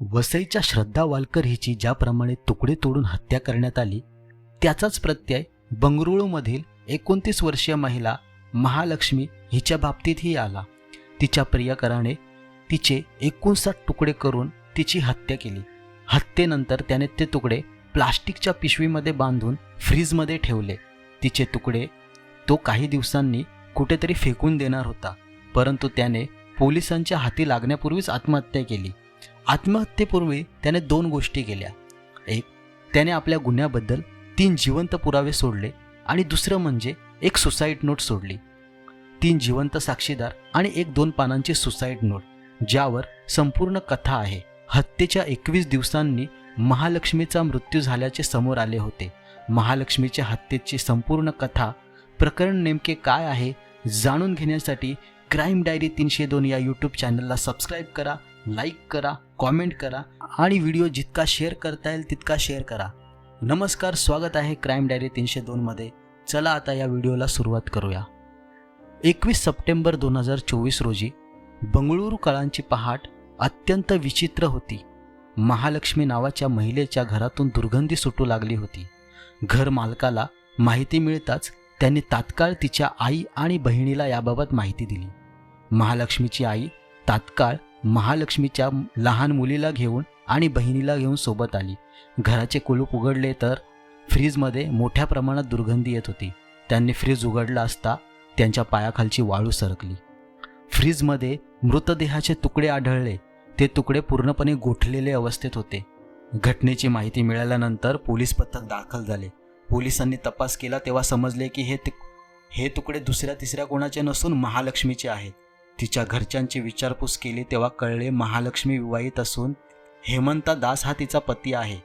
वसईच्या श्रद्धा वालकर हिची ज्याप्रमाणे तुकडे तोडून हत्या करण्यात आली त्याचाच प्रत्यय बंगळुरूमधील एकोणतीस वर्षीय महिला महालक्ष्मी हिच्या बाबतीतही आला. तिच्या प्रियकराने तिचे एकोणसाठ तुकडे करून तिची हत्या केली. हत्येनंतर त्याने ते तुकडे प्लास्टिकच्या पिशवीमध्ये बांधून फ्रीजमध्ये ठेवले. तिचे तुकडे तो काही दिवसांनी कुठेतरी फेकून देणार होता परंतु त्याने पोलिसांच्या हाती लागण्यापूर्वीच आत्महत्या केली. आत्महत्येपूर्वी त्याने दोन गोष्टी केल्या. एक त्याने आपल्या गुन्ह्याबद्दल तीन जिवंत पुरावे सोडले आणि दुसरं म्हणजे एक सुसाईड नोट सोडली. तीन जिवंत साक्षीदार आणि एक दोन पानांची सुसाईड नोट ज्यावर संपूर्ण कथा आहे. हत्येच्या एकवीस दिवसांनी महालक्ष्मीचा मृत्यू झाल्याचे समोर आले होते. महालक्ष्मीच्या हत्येची संपूर्ण कथा प्रकरण नेमके काय आहे जाणून घेण्यासाठी क्राईम डायरी तीनशे दोन या यूट्यूब चॅनलला सबस्क्राईब करा लाईक करा कॉमेंट करा आणि व्हिडिओ जितका शेअर करता येईल तितका शेअर करा. नमस्कार स्वागत आहे क्राईम डायरी तीनशे दोनमध्ये चला आता या व्हिडिओला सुरुवात करूया. एकवीस सप्टेंबर दोन हजार चोवीस रोजी बंगळुरू कळांची पहाट अत्यंत विचित्र होती. महालक्ष्मी नावाच्या महिलेच्या घरातून दुर्गंधी सुटू लागली होती. घर मालकाला माहिती मिळताच त्यांनी तात्काळ तिच्या आई आणि बहिणीला याबाबत माहिती दिली. महालक्ष्मीची आई तात्काळ महालक्ष्मीच्या लहान मुलीला घेऊन आणि बहिणीला घेऊन सोबत आली. घराचे कुलूप उघडले तर फ्रीजमध्ये मोठ्या प्रमाणात दुर्गंधी येत होती. त्यांनी फ्रीज उघडला असता त्यांच्या पायाखालची वाळू सरकली. फ्रीजमध्ये मृतदेहाचे तुकडे आढळले. ते तुकडे पूर्णपणे गोठलेले अवस्थेत होते. घटनेची माहिती मिळाल्यानंतर पोलीस पथक दाखल झाले. पोलिसांनी तपास केला तेव्हा समजले की हे हे तुकडे दुसऱ्या तिसऱ्या कोणाचे नसून महालक्ष्मीचे आहेत. तिच्या घरच्यांची विचारपूस केली तेव्हा कळले महालक्ष्मी विवाहित असून हेमंता दास हा तिचा पती आहे.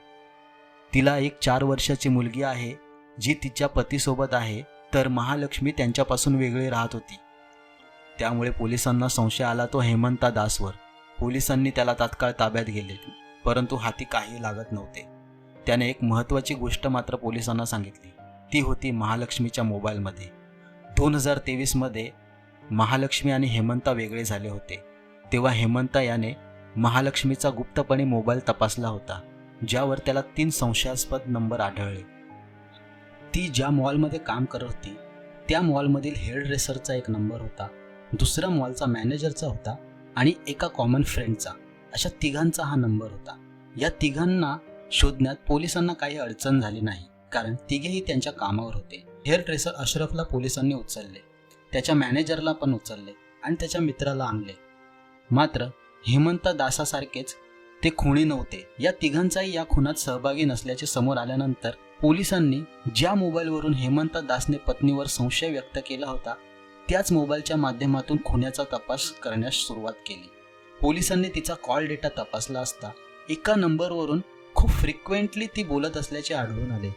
तिला एक चार वर्षाची मुलगी आहे जी तिच्या पतीसोबत आहे तर महालक्ष्मी त्यांच्यापासून वेगळी राहत होती. त्यामुळे पोलिसांना संशय आला तो हेमंता दासवर. पोलिसांनी त्याला तात्काळ ताब्यात गेले परंतु हाती काही लागत नव्हते. त्याने एक महत्त्वाची गोष्ट मात्र पोलिसांना सांगितली. ती होती महालक्ष्मीच्या मोबाईलमध्ये. दोन हजार तेवीसमध्ये महालक्ष्मी आणि हेमंता वेगळे झाले होते. तेव्हा हेमंता याने महालक्ष्मीचा गुप्तपणे मोबाईल तपासला होता ज्यावर त्याला तीन संशयास्पद नंबर आढळले. ती ज्या मॉलमध्ये काम करत होती त्या मॉलमधील हेअर ड्रेसरचा एक नंबर होता दुसऱ्या मॉलचा मॅनेजरचा होता आणि एका कॉमन फ्रेंडचा. अशा तिघांचा हा नंबर होता. या तिघांना शोधण्यात पोलिसांना काही अडचण झाली नाही कारण तिघेही त्यांच्या कामावर होते. हेअर ड्रेसर अशरफला पोलिसांनी उचलले. त्याच्या मॅनेजरला पण उचलले आणि त्याच्या मित्राला आणले. मात्र हेमंत दासासारखेच ते खुणी नव्हते. या तिघांचाही या खुनात सहभागी नसल्याचे समोर आल्यानंतर पोलिसांनी ज्या मोबाईलवरून हेमंत दासने पत्नीवर संशय व्यक्त केला होता त्याच मोबाईलच्या माध्यमातून खुन्याचा तपास करण्यास सुरुवात केली. पोलिसांनी तिचा कॉल डेटा तपासला असता एका नंबरवरून खूप फ्रिक्वेंटली ती बोलत असल्याचे आढळून आले.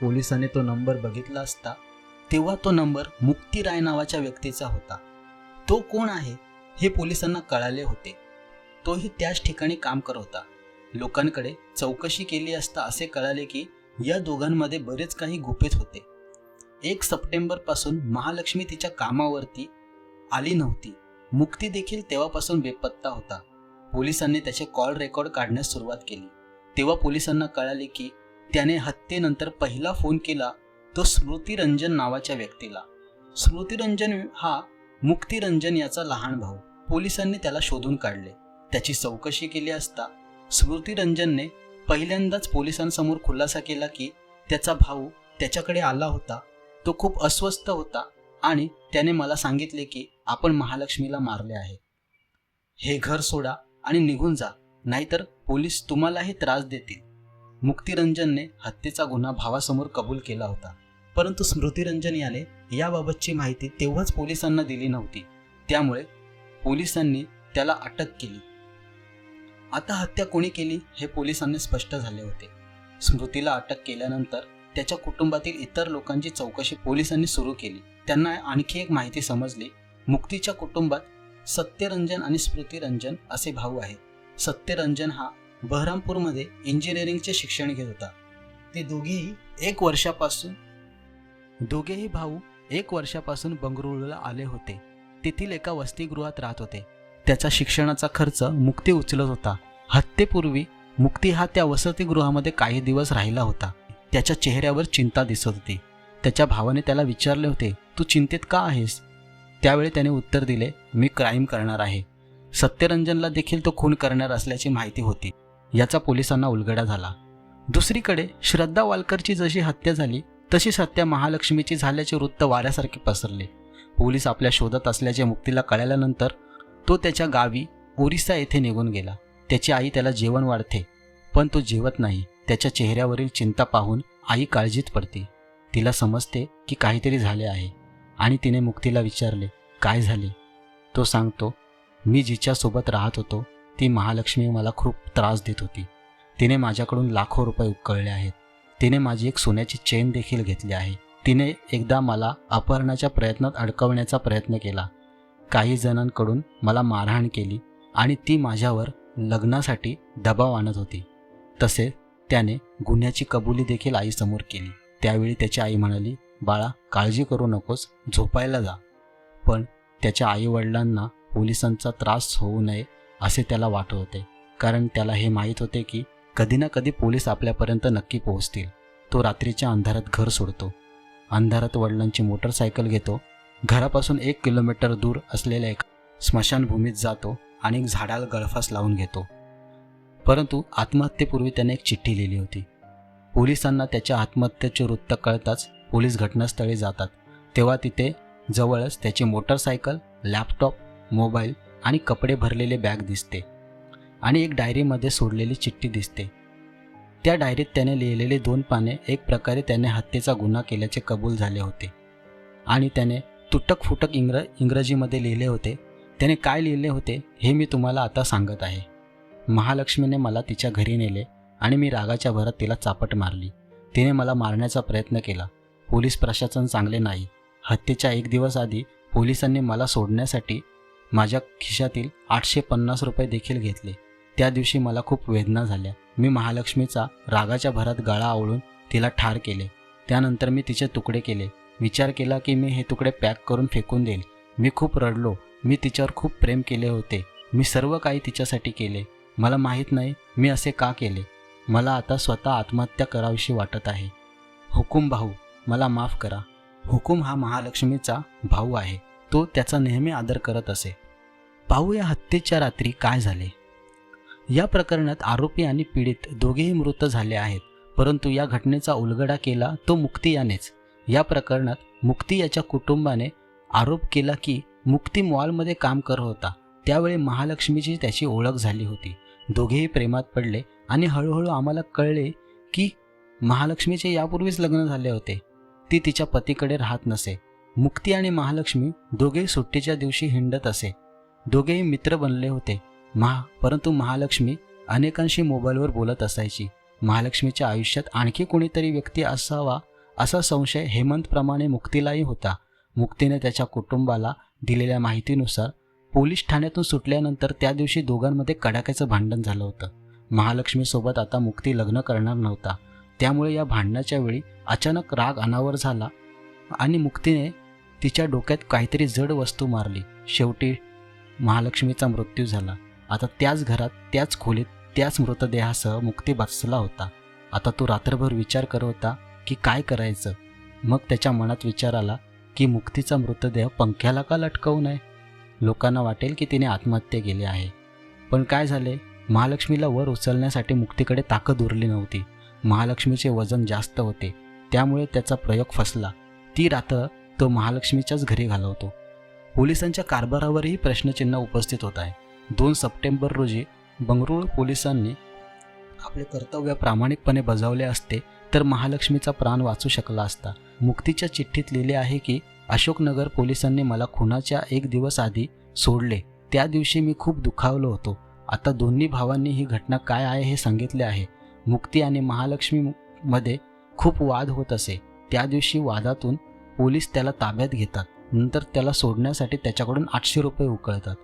पोलिसांनी तो नंबर बघितला असता तेव्हा तो नंबर मुक्ती राय नावाच्या व्यक्तीचा होता. तो कोण आहे हे पोलिसांना कळाले होते. तोही त्याच ठिकाणी काम करत होता. लोकांकडे चौकशी केली असता असे कळाले की या दोघांमध्ये बरेच काही गुपित होते. एक सप्टेंबरपासून महालक्ष्मी तिच्या कामावरती आली नव्हती. मुक्ती देखील तेव्हापासून बेपत्ता होता. पोलिसांनी त्याचे कॉल रेकॉर्ड काढण्यास सुरुवात केली. तेव्हा पोलिसांना कळाले की त्याने हत्येनंतर पहिला फोन केला तो स्मृतिरंजन नावाच्या व्यक्तीला. स्मृतिरंजन हा मुक्तिरंजन याचा लहान भाऊ. पोलिसांनी त्याला शोधून काढले. त्याची चौकशी केली असता स्मृतिरंजनने पहिल्यांदाच पोलिसांसमोर खुलासा केला की त्याचा भाऊ त्याच्याकडे आला होता. तो खूप अस्वस्थ होता आणि त्याने मला सांगितले की आपण महालक्ष्मीला मारले आहे. हे घर सोडा आणि निघून जा नाहीतर पोलीस तुम्हालाही त्रास देतील. मुक्तिरंजनने हत्येचा गुन्हा भावासमोर कबूल केला होता. परंतु स्मृतिरंजन याने याबाबतची माहिती तेव्हाच पोलिसांना दिली नव्हती. त्यामुळे पोलिसांनी त्याला अटक केली. आता हत्या कोणी केली हे पोलिसांनी स्पष्ट झाले होते. स्मृतीला अटक केल्यानंतर त्याच्या कुटुंबातील इतर लोकांची चौकशी पोलिसांनी सुरू केली. त्यांना आणखी एक माहिती समजली मुक्तीच्या कुटुंबात सत्यरंजन आणि स्मृतिरंजन असे भाऊ आहेत. सत्यरंजन हा बहरामपूरमध्ये इंजिनिअरिंगचे शिक्षण घेत होता. ते दोघेही एक वर्षापासून दोघेही भाऊ एक वर्षापासून बंगळुरूला आले होते. तेथील एका वसतिगृहात राहत होते. त्याचा शिक्षणाचा खर्च मुक्ती उचलत होता. हत्येपूर्वी मुक्ती हा त्या वसतिगृहामध्ये काही दिवस राहिला होता. त्याच्या चेहऱ्यावर चिंता दिसत होती. त्याच्या भावाने त्याला विचारले होते तू चिंतेत का आहेस? त्यावेळी त्याने उत्तर दिले मी क्राईम करणार आहे. सत्यरंजनला देखील तो खून करणार असल्याची माहिती होती. याचा पोलिसांना उलगडा झाला. दुसरीकडे श्रद्धा वालकरची जशी हत्या झाली तशीच हत्या महालक्ष्मीची झाल्याचे वृत्त वाऱ्यासारखे पसरले. पोलीस आपल्या शोधात असल्याचे मुक्तीला कळाल्यानंतर तो त्याच्या गावी ओरिसा येथे निघून गेला. त्याची आई त्याला जेवण वाढते पण तो जेवत नाही. त्याच्या चेहऱ्यावरील चिंता पाहून आई काळजीत पडते. तिला समजते की काहीतरी झाले आहे आणि तिने मुक्तीला विचारले काय झाले? तो सांगतो मी जिच्यासोबत राहत होतो ती महालक्ष्मी मला खूप त्रास देत होती. तिने माझ्याकडून लाखो रुपये उकळले आहेत. तिने माझी एक सोन्याची चेन देखील घेतली आहे. तिने एकदा मला अपहरणाच्या प्रयत्नात अडकवण्याचा प्रयत्न केला. काही जणांकडून मला मारहाण केली आणि ती माझ्यावर लग्नासाठी दबाव आणत होती. तसेच त्याने गुन्ह्याची कबुली देखील आईसमोर केली. त्यावेळी त्याची आई म्हणाली बाळा काळजी करू नकोस झोपायला जा. पण त्याच्या आईवडिलांना पोलिसांचा त्रास होऊ नये असे त्याला वाटत होते. कारण त्याला हे माहीत होते की कधी ना कधी पोलीस आपल्यापर्यंत नक्की पोहोचतील. तो रात्रीच्या अंधारात घर सोडतो. अंधारात वडिलांची मोटरसायकल घेतो. घरापासून एक किलोमीटर दूर असलेल्या एक स्मशानभूमीत जातो आणि एक झाडाला गळफास लावून घेतो. परंतु आत्महत्येपूर्वी त्याने एक चिठ्ठी लिहिली होती. पोलिसांना त्याच्या आत्महत्येचे वृत्त कळताच पोलीस घटनास्थळी जातात. तेव्हा तिथे जवळच त्याची मोटरसायकल लॅपटॉप मोबाईल आणि कपडे भरलेले बॅग दिसते. आणि एक डायरीमध्ये सोडलेली चिठ्ठी दिसते. त्या डायरीत त्याने लिहिलेले दोन पाने एक प्रकारे त्याने हत्येचा गुन्हा केल्याचे कबूल झाले होते. आणि त्याने तुटक फुटक इंग्र इंग्रजीमध्ये लिहिले होते. त्याने काय लिहिले होते हे मी तुम्हाला आता सांगत आहे. महालक्ष्मीने मला तिच्या घरी नेले आणि मी रागाच्या भरात तिला चापट मारली. तिने मला मारण्याचा प्रयत्न केला. पोलीस प्रशासन चांगले नाही. हत्येच्या एक दिवस आधी पोलिसांनी मला सोडण्यासाठी माझ्या खिशातील आठशे पन्नास रुपये देखील घेतले. त्या दिवशी मला खूप वेदना झाल्या. मी महालक्ष्मीचा रागाच्या भरात गळा आवळून तिला ठार केले. त्यानंतर मी तिचे तुकडे केले. विचार केला की मी हे तुकडे पॅक करून फेकून देईल. मी खूप रडलो. मी तिच्यावर खूप प्रेम केले होते. मी सर्व काही तिच्यासाठी केले. मला माहीत नाही मी असे का केले. मला आता स्वतः आत्महत्या करावीशी वाटत आहे. हुकुम भाऊ मला माफ करा. हुकुम हा महालक्ष्मीचा भाऊ आहे. तो त्याचा नेहमी आदर करत असे. पाहू या हत्येच्या रात्री काय झाले? या प्रकरणात आरोपी आणि पीडित दोघेही मृत झाले आहेत. परंतु या घटनेचा उलगडा केला तो मुक्ती यानेच. या प्रकरणात मुक्ती याच्या कुटुंबाने आरोप केला की मुक्ती मॉलमध्ये काम करत होता. त्यावेळी महालक्ष्मीची त्याची ओळख झाली होती. दोघेही प्रेमात पडले आणि हळूहळू आम्हाला कळले की महालक्ष्मीचे यापूर्वीच लग्न झाले होते. ती तिच्या पतीकडे राहत नसे. मुक्ती आणि महालक्ष्मी दोघेही सुट्टीच्या दिवशी हिंडत असे. दोघेही मित्र बनले होते. महा परंतु महालक्ष्मी अनेकांशी मोबाईलवर बोलत असायची. महालक्ष्मीच्या आयुष्यात आणखी कोणीतरी व्यक्ती असावा असा संशय हेमंतप्रमाणे मुक्तीलाही होता. मुक्तीने त्याच्या कुटुंबाला दिलेल्या माहितीनुसार पोलीस ठाण्यातून सुटल्यानंतर त्या दिवशी दोघांमध्ये कडाक्याचं भांडण झालं होतं. महालक्ष्मीसोबत आता मुक्ती लग्न करणार नव्हता. त्यामुळे या भांडणाच्या वेळी अचानक राग अनावर झाला आणि मुक्तीने तिच्या डोक्यात काहीतरी जड वस्तू मारली. शेवटी महालक्ष्मीचा मृत्यू झाला. आता त्याच घरात त्याच खोलीत त्याच मृतदेहासह मुक्ती बसला होता. आता तो रात्रभर विचार करत होता की काय करायचं? मग त्याच्या मनात विचार आला की मुक्तीचा मृतदेह पंख्याला का लटकवू नये? लोकांना वाटेल की तिने आत्महत्या केली आहे. पण काय झाले? महालक्ष्मीला वर उचलण्यासाठी मुक्तीकडे ताकद उरली नव्हती. महालक्ष्मीचे वजन जास्त होते. त्यामुळे त्याचा प्रयोग फसला. ती रात्र तो महालक्ष्मीच्याच घरी घालवतो. पोलिसांच्या कारभारावरही प्रश्नचिन्ह उपस्थित होत आहे. दोन सप्टेंबर रोजी बंगळुरू पोलिसांनी आपले कर्तव्य प्रामाणिकपणे बजावले असते तर महालक्ष्मीचा प्राण वाचू शकला असता. मुक्तीच्या चिठ्ठीत लिहिले आहे की अशोकनगर पोलिसांनी मला खुनाच्या एक दिवस आधी सोडले. त्या दिवशी मी खूप दुखावलो होतो. आता दोन्ही भावांनी ही घटना काय आहे हे सांगितले आहे. मुक्ती आणि महालक्ष्मीमध्ये खूप वाद होत असे. त्या दिवशी वादातून पोलीस त्याला ताब्यात घेतात. नंतर त्याला सोडण्यासाठी त्याच्याकडून आठशे रुपये उकळतात.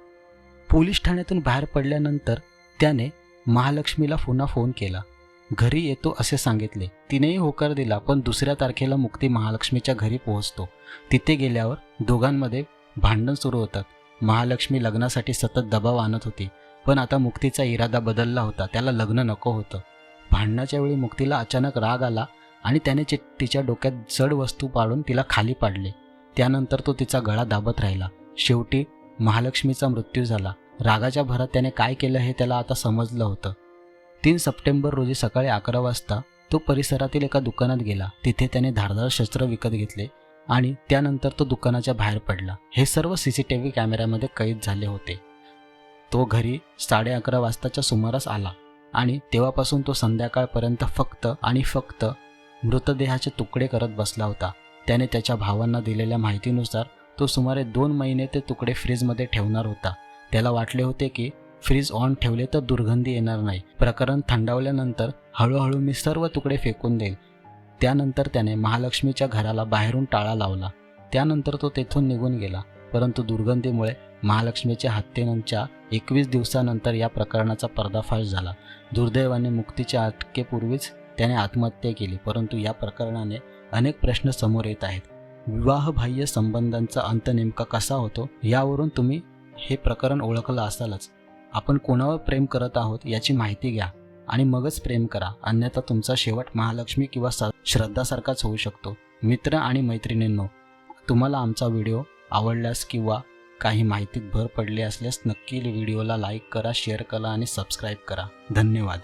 पोलीस ठाण्यातून बाहेर पडल्यानंतर त्याने महालक्ष्मीला पुन्हा फोन केला. घरी येतो असे सांगितले. तिनेही होकार दिला पण दुसऱ्या तारखेला मुक्ती महालक्ष्मीच्या घरी पोहोचतो. तिथे गेल्यावर दोघांमध्ये भांडण सुरू होतात. महालक्ष्मी लग्नासाठी सतत दबाव आणत होती पण आता मुक्तीचा इरादा बदलला होता. त्याला लग्न नको होतं. भांडणाच्या वेळी मुक्तीला अचानक राग आला आणि त्याने तिच्या डोक्यात जड वस्तू पाडून तिला खाली पाडले. त्यानंतर तो तिचा गळा दाबत राहिला. शेवटी महालक्ष्मीचा मृत्यू झाला. रागाच्या भरात त्याने काय केलं हे त्याला आता समजलं होतं. तीन सप्टेंबर रोजी सकाळी अकरा वाजता तो परिसरातील एका दुकानात गेला. तिथे त्याने धारदार शस्त्र विकत घेतले आणि त्यानंतर तो दुकानाच्या बाहेर पडला. हे सर्व सी सी टी व्ही कॅमेऱ्यामध्ये कैद झाले होते. तो घरी साडे अकरा वाजताच्या सुमारास आला आणि तेव्हापासून तो संध्याकाळपर्यंत फक्त आणि फक्त मृतदेहाचे तुकडे करत बसला होता. त्याने त्याच्या भावांना दिलेल्या माहितीनुसार तो सुमारे दोन महिने ते तुकडे फ्रीजमध्ये ठेवणार होता. त्याला वाटले होते की फ्रीज ऑन ठेवले तर दुर्गंधी येणार नाही. प्रकरण थंडावल्यानंतर हळूहळू मी सर्व तुकडे फेकून देईल त्यानंतर त्याने महालक्ष्मीच्या घराला बाहेरून टाळा लावला. त्यानंतर तो तेथून निघून गेला. परंतु दुर्गंधीमुळे महालक्ष्मीच्या हत्येनंतरच्या एकवीस दिवसानंतर या प्रकरणाचा पर्दाफाश झाला. दुर्दैवाने मुक्तीच्या अटकेपूर्वीच त्याने आत्महत्या केली परंतु या प्रकरणाने अनेक प्रश्न समोर येत आहेत. विवाहबाह्य संबंधांचा अंत नेमका कसा होतो यावरून तुम्ही हे प्रकरण ओळखलं असालच. आपण कोणावर प्रेम करत आहोत याची माहिती घ्या आणि मगच प्रेम करा. अन्यथा तुमचा शेवट महालक्ष्मी किंवा स श्रद्धासारखाच होऊ शकतो. मित्र आणि मैत्रिणींनो तुम्हाला आमचा व्हिडिओ आवडल्यास किंवा काही माहितीत भर पडली असल्यास नक्की व्हिडिओला लाईक करा शेअर करा आणि सबस्क्राईब करा. धन्यवाद.